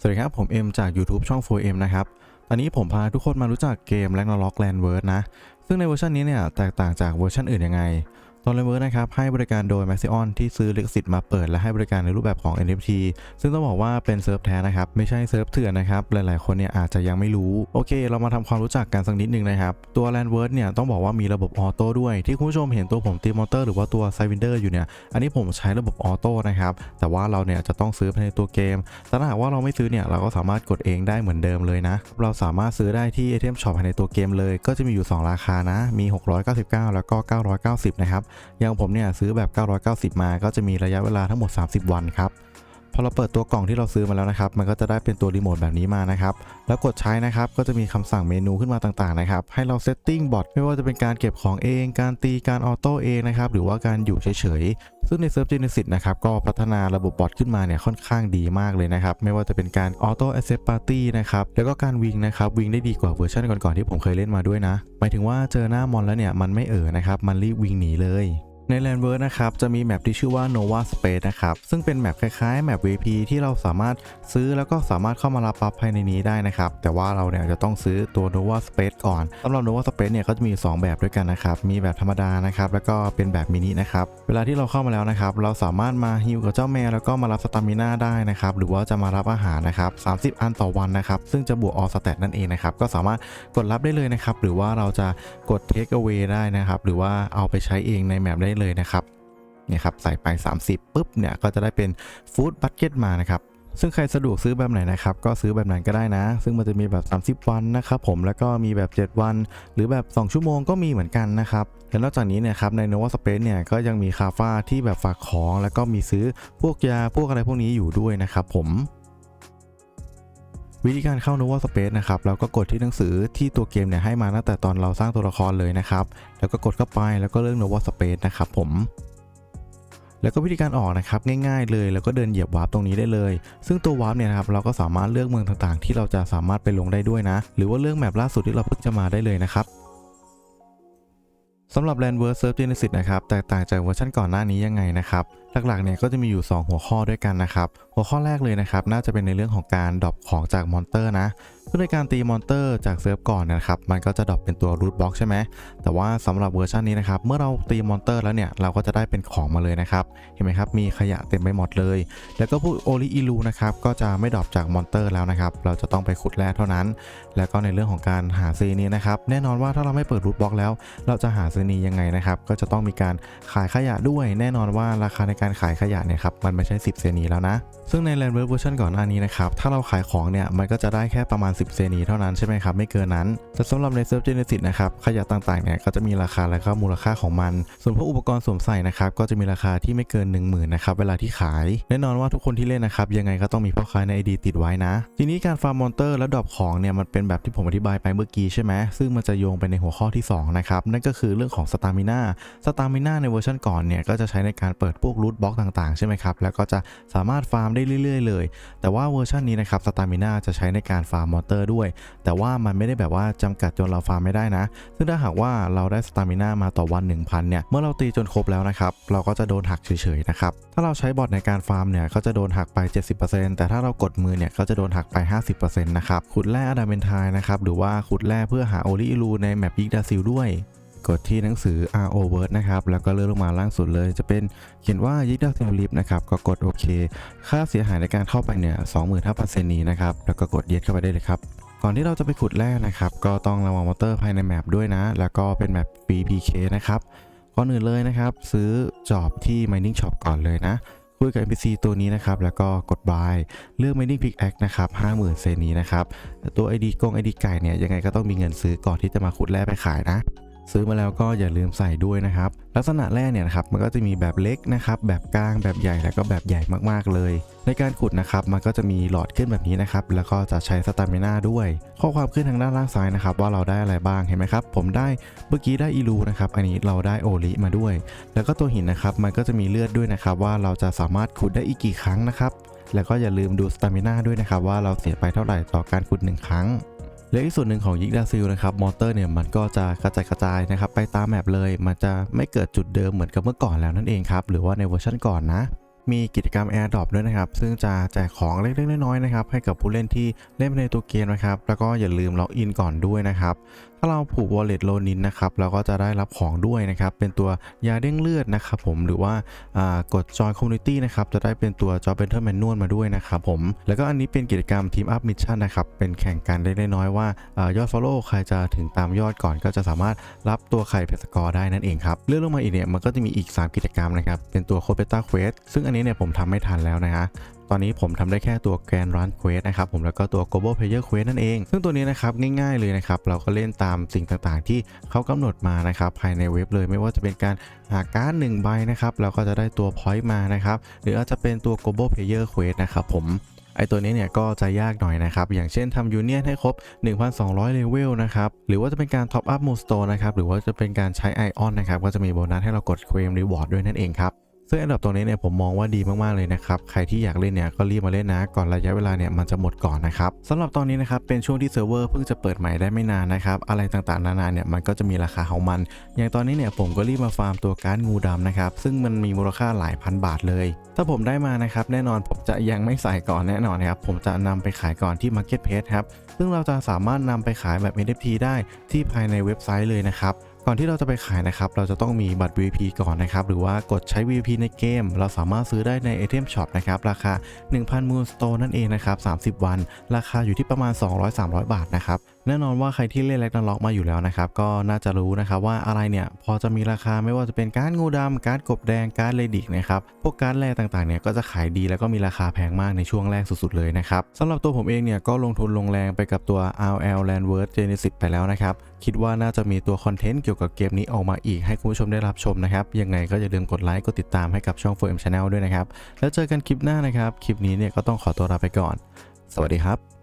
สวัสดีครับ ผมเอ็มจาก YouTube ช่อง 4M นะครับ ตอนนี้ผมพาทุกคนมารู้จักเกม Ragnarok Landverse นะ ซึ่งในเวอร์ชันนี้เนี่ย แตกต่างจากเวอร์ชันอื่นยังไง ตอน Landward นะครับให้บริการโดย Maxion ที่ซื้อลิขสิทธิ์มาเปิด และให้บริการในรูปแบบของ NFT ซึ่งต้องบอกว่าเป็นเซิร์ฟแท้นะครับไม่ใช่เซิร์ฟเถื่อนนะครับหลายๆ คนเนี่ยอาจจะยังไม่รู้โอเค เรามาทำความรู้จักกันสักนิดนึงนะครับตัว Landward เนี่ยต้องบอกว่ามีระบบออโต้ด้วยที่คุณผู้ชมเห็นตัวผมตีมอเตอร์หรือว่าตัว s i วินเดอร์อยู่เนี่ยอันนี้ผมใช้ระบบออโต้นะครับแต่ว่าเราเนี่ยจะต้องซื้อภายในตัวเกมแต่ถ้าหากว่าเราไม่ซื้อเนี่ยเราก็สามารถกดเองได้เหมือนเดิมเลยนะเราสามารถซื้อได้ที่ ATM Shop ภายในตัวเกมเลย ก็จะมีอยู่ 2 ราคานะมี 699 แล้วก็ 990 นะครับอย่างผมเนี่ยซื้อแบบ 990 มาก็จะมีระยะเวลาทั้งหมด 30 วันครับ อเราเปิดตัวกล่องที่เราซื้อมาแล้วนะครับ มันก็จะได้เป็นตัวรีโมทแบบนี้มานะครับ แล้วกดใช้นะครับ ก็จะมีคำสั่งเมนูขึ้นมาต่างๆนะครับ ให้เราเซตติ้งบอทไม่ว่าจะเป็นการเก็บของเอง การตี การออโต้เองนะครับ หรือว่าการอยู่เฉยๆ ซึ่งในเซิร์ฟ Genesis นะครับ ก็พัฒนาระบบบอทขึ้นมาเนี่ยค่อนข้างดีมากเลยนะครับ ไม่ว่าจะเป็นการออโต้ accept party นะครับ แล้วก็การวิ่งนะครับวิ่งได้ดีกว่าเวอร์ชันก่อนๆที่ผมเคยเล่นมาด้วยนะ หมายถึงว่าเจอหน้ามอนแล้วเนี่ยมันไม่เอ่อนะครับมันรีบวิ่งหนีเลย ใน Landward นะครับจะมีแมปที่ชื่อว่า Nova Space นะครับ ซึ่งเป็นแมปคล้ายๆแมป VP ที่เราสามารถซื้อแล้วก็สามารถเข้ามารับปั๊บภายในนี้ได้นะครับ แต่ว่าเราเนี่ยจะต้องซื้อตัว Nova Space ก่อนสำหรับ Nova Space เนี่ยก็จะมี 2 แบบด้วยกันนะครับ มีแบบธรรมดานะครับแล้วก็เป็นแบบมินินะครับ เวลาที่เราเข้ามาแล้วนะครับ เราสามารถมาฮิวกับเจ้าแมวแล้วก็มารับสตามิน่าได้นะครับ หรือว่าจะมารับอาหารนะครับ30 อันต่อวันนะครับ ซึ่งจะบวกออสแตทนั่นเองนะครับ ก็สามารถกดรับได้เลยนะครับ หรือว่าเราจะกด Take away ได้นะครับ หรือว่าเอาไปใช้เองในแมปได้เลยนะครับเนี่ยครับใส่ไป 30ปุ๊บเนี่ยก็จะได้เป็นฟู้ดบัตเก็ตมานะครับซึ่งใครสะดวกซื้อแบบไหนนะครับ ก็ซื้อแบบนั้นก็ได้นะ ซึ่งมันจะมีแบบ 30 วันนะครับผมแล้วก็มีแบบ 7 วัน หรือแบบ 2 ชั่วโมงก็มีเหมือนกันนะครับและนอกจากนี้เนี่ยครับใน Nova Space เนี่ยก็ยังมีคาฟ้าที่แบบฝากของ แล้วก็มีซื้อพวกยาพวกอะไรพวกนี้อยู่ด้วยนะครับผม วิธีการเข้า Nova Space นะครับเราก็กดที่หนังสือที่ตัวเกมเนี่ยให้มาตั้งแต่ตอนเราสร้างตัวละครเลยนะครับ แล้วก็กดเข้าไปแล้วก็เลือก Nova Space นะครับผมแล้วก็วิธีการออกนะครับง่ายๆเลย แล้วก็เดินเหยียบวาร์ปตรงนี้ได้เลย ซึ่งตัววาร์ปเนี่ยครับเราก็สามารถเลือกเมืองต่างๆ ที่เราจะสามารถไปลงได้ด้วยนะ หรือว่าเลือกแมปล่าสุดที่เราเพิ่งจะมาได้เลยนะครับ สำหรับ Landward Surf Genesis นะครับแตกต่างจากเวอร์ชันก่อนหน้านี้ยังไงนะครับหลักๆเนี่ยก็จะมีอยู่ 2 หัวข้อด้วยกันนะครับ หัวข้อแรกเลยนะครับ น่าจะเป็นในเรื่องของการดรอปของจากมอนเตอร์นะ ซึ่งในการตีมอนเตอร์จากเซิร์ฟก่อนนะครับ มันก็จะดรอปเป็นตัวรูทบล็อกใช่ไหม แต่ว่าสำหรับเวอร์ชันนี้นะครับ เมื่อเราตีมอนเตอร์แล้วเนี่ย เราก็จะได้เป็นของมาเลยนะครับ เห็นไหมครับ มีขยะเต็มไปหมดเลย แล้วก็พวกโอลิอิลูนะครับ ก็จะไม่ดรอปจากมอนเตอร์แล้วนะครับ เราจะต้องไปขุดแร่เท่านั้น แล้วก็ในเรื่องของการหาซีนี้นะครับ แน่นอนว่าถ้าเราไม่เปิดรูทบล็อกแล้ว เราจะหาซีนียังไงนะครับ ก็จะต้องมีการขายขยะด้วย แน่นอนว่าราคาในการขายขยะเนี่ยครับ มันไม่ใช่ 10 เซนีแล้วนะ ซึ่งใน Land World Version ก่อนหน้านี้นะครับ ถ้าเราขายของเนี่ย มันก็จะได้แค่ประมาณ10เซนีเท่านั้นใช่ไหมครับ ไม่เกินนั้น แต่สำหรับใน Surf Genesis นะครับ ขยะต่างๆเนี่ยก็จะมีราคาและก็มูลค่าของมัน ส่วนพวกอุปกรณ์สวมใส่นะครับก็จะมีราคาที่ไม่เกิน 10,000นะครับเวลาที่ขาย แน่นอนว่าทุกคนที่เล่นนะครับยังไงก็ต้องมีพ่อค้าใน ID ติดไว้นะ ทีนี้การฟาร์มมอนเตอร์และดรอปของเนี่ยมันเป็นแบบที่ผมอธิบายไปเมื่อกี้ใช่ไหมซึ่งมันจะโยงไปในหัวข้อที่สองนะครับนั่นก็คือเรื่องของสตามิน่าสตามิน่าในเวอร์ชันก่อนเนี่ยก็จะใช้ในการเปิดพวกรูทบล็อกต่างๆใช่ไหมครับแล้วก็จะสามารถฟาร์มได้เรื่อย ๆ เลย แต่ว่าเวอร์ชันนี้นะครับสตามิน่าจะใช้ในการฟาร์มมอนเตอร์ด้วย แต่ว่ามันไม่ได้แบบว่าจำกัดจนเราฟาร์มไม่ได้นะ ซึ่งถ้าหากว่าเราได้สตามิน่ามาต่อวัน 1000 เนี่ย เมื่อเราตีจนครบแล้วนะครับ เราก็จะโดนหักเฉยๆนะครับ ถ้าเราใช้บอทในการฟาร์มเนี่ย ก็จะโดนหักไป 70%แต่ถ้าเรากดมือเนี่ย ก็จะโดนหักไป 50%นะครับ ขุดแร่อะดาเมนทายนะครับ หรือว่าขุดแร่เพื่อหาโอลิลูในแมปยิกดาซิลด้วย กดที่หนังสือ RO Word นะครับ แล้วก็เลื่อนลงมาล่างสุดเลย จะเป็นเขียนว่ายิกดาซิลลิฟนะครับ ก็กดโอเค ค่าเสียหายในการเข้าไปเนี่ย25,000นี้นะครับ แล้วก็กดเย็ดเข้าไปได้เลยครับก่อนที่เราจะไปขุดแร่นะครับ ก็ต้องระวังมอเตอร์ภายในแมปด้วยนะ แล้วก็เป็นแมป BPK นะครับก่อนอื่นเลยนะครับ ซื้อจอบที่ Mining Shop ก่อนเลยนะ คุยกับ NPC ตัวนี้นะครับ แล้วก็กด buy เลือก Mining Pickaxe นะครับ50,000เซนนี้นะครับต่ตัว ID กง ID ไก่เนี่ยยังไงก็ต้องมีเงินซื้อก่อนที่จะมาขุดแร่ไปขายนะ ซื้อมาแล้วก็อย่าลืมใส่ด้วยนะครับ ลักษณะแร่เนี่ยนะครับมันก็จะมีแบบเล็กนะครับแบบกลางแบบใหญ่แล้วก็แบบใหญ่มากๆเลย ในการขุดนะครับมันก็จะมีหลอดขึ้นแบบนี้นะครับแล้วก็จะใช้สตามิน่าด้วย ข้อความขึ้นทางด้านล่างซ้ายนะครับว่าเราได้อะไรบ้างเห็นไหมครับผมได้เมื่อกี้ได้อีลูนะครับอันนี้เราได้โอลิมาด้วย แล้วก็ตัวหินนะครับมันก็จะมีเลือดด้วยนะครับว่าเราจะสามารถขุดได้อีกกี่ครั้งนะครับแล้วก็อย่าลืมดูสตามิน่าด้วยนะครับว่าเราเสียไปเท่าไหร่ต่อการขุดหนึ่งครั้ง และอีกส่วนหนึ่งของยิกดาซิลนะครับมอเตอร์เนี่ยมันก็จะกระจายกระจายนะครับไปตามแมปเลย มันจะไม่เกิดจุดเดิมเหมือนกับเมื่อก่อนแล้วนั่นเองครับ หรือว่าในเวอร์ชันก่อนนะ มีกิจกรรม AirDrop ด้วยนะครับ ซึ่งจะแจกของเล็กๆน้อยๆนะครับให้กับผู้เล่นที่เล่นในตัวเกมนะครับ แล้วก็อย่าลืมล็อกอินก่อนด้วยนะครับถ้าเราผูก wallet โลนินนะครับเราก็จะได้รับของด้วยนะครับ เป็นตัวยาเด้งเลือดนะครับผมหรือว่ากด join community นะครับจะได้เป็นตัว job better manual มาด้วยนะครับผมแล้วก็อันนี้เป็นกิจกรรม team up mission นะครับเป็นแข่งกันเล็กน้อยว่าอายอด follow ใครจะถึงตามยอดก่อน ก็จะสามารถรับตัวไข่เพชรกอร์ได้นั่นเองครับเลื่อนลงมาอีกเนี่ยมันก็จะมีอีก 3 กิจกรรมนะครับเป็นตัว c o b e t a quest ซึ่งอันนี้เนี่ยผมทำไม่ทันแล้วนะฮะ ตอนนี้ผมทำได้แค่ตัว Grand Run Quest นะครับผมแล้วก็ตัว Global Player Quest นั่นเอง ซึ่งตัวนี้นะครับง่ายๆเลยนะครับเราก็เล่นตามสิ่งต่างๆ ที่เขากำหนดมานะครับภายในเว็บเลยไม่ว่าจะเป็นการหาการ์ดหนึ่งใบนะครับเราก็จะได้ตัว point มานะครับหรืออาจจะเป็นตัว Global Player Quest นะครับผมไอตัวนี้เนี่ยก็จะยากหน่อยนะครับ อย่างเช่นทำยูเนียนให้ครบ 1,200 เลเวลนะครับ หรือว่าจะเป็นการท็อปอัพมูสโตนะครับ หรือว่าจะเป็นการใช้ไอออนนะครับ ก็จะมีโบนัสให้เรากดเคลมรีวอร์ดด้วยนั่นเองครับ ซึ่งอันดับตรงนี้เนี่ยผมมองว่าดีมากๆเลยนะครับใครที่อยากเล่นเนี่ยก็รีบมาเล่นนะ ก่อนระยะเวลาเนี่ยมันจะหมดก่อนนะครับสำหรับตอนนี้นะครับเป็นช่วงที่เซิร์ฟเวอร์เพิ่งจะเปิดใหม่ได้ไม่นานนะครับอะไรต่างๆนานาเนี่ยมันก็จะมีราคาของมัน อย่างตอนนี้เนี่ยผมก็รีบมาฟาร์มตัวการ์ดงูดำนะครับซึ่งมันมีมูลค่าหลายพันบาทเลย ถ้าผมได้มานะครับแน่นอนผมจะยังไม่ใส่ก่อนแน่นอนนครับผมจะนำไปขายก่อนที่ Marketplace ครับซึ่งเราจะสามารถนำไปขายแบบ NFT ได้ที่ภายในเว็บไซต์เลยนะครับ ก่อนที่เราจะไปขายนะครับ เราจะต้องมีบัตร VIP ก่อนนะครับ หรือว่ากดใช้ VIP ในเกม เราสามารถซื้อได้ใน Item Shop นะครับ ราคา 1,000 Moon Stone นั่นเองนะครับ 30 วัน ราคาอยู่ที่ประมาณ 200-300 บาทนะครับ แน่นอนว่าใครที่เล่นแล็กนาล็อกมาอยู่แล้วนะครับ ก็น่าจะรู้นะครับว่าอะไรเนี่ยพอจะมีราคาไม่ว่าจะเป็นการ์ดงูดำการ์ดกบแดงการ์ดเลดิกนะครับพวกการ์ดแร่ต่างๆเนี่ยก็จะขายดีแล้วก็มีราคาแพงมากในช่วงแรกสุดๆเลยนะครับสำหรับตัวผมเองเนี่ยก็ลงทุนลงแรงไปกับตัว RL Landward Genesis ไปแล้วนะครับคิดว่าน่าจะมีตัวคอนเทนต์เกี่ยวกับเกมนี้ออกมาอีกให้คุณผู้ชมได้รับชมนะครับยังไงก็อย่าลืมกดไลค์กดติดตามให้กับช่อง 4M Channel ด้วยนะครับแล้วเจอกันคลิปหน้านะครับคลิปนี้เนี่ยก็ต้องขอตัวลาไปก่อน สวัสดีครับ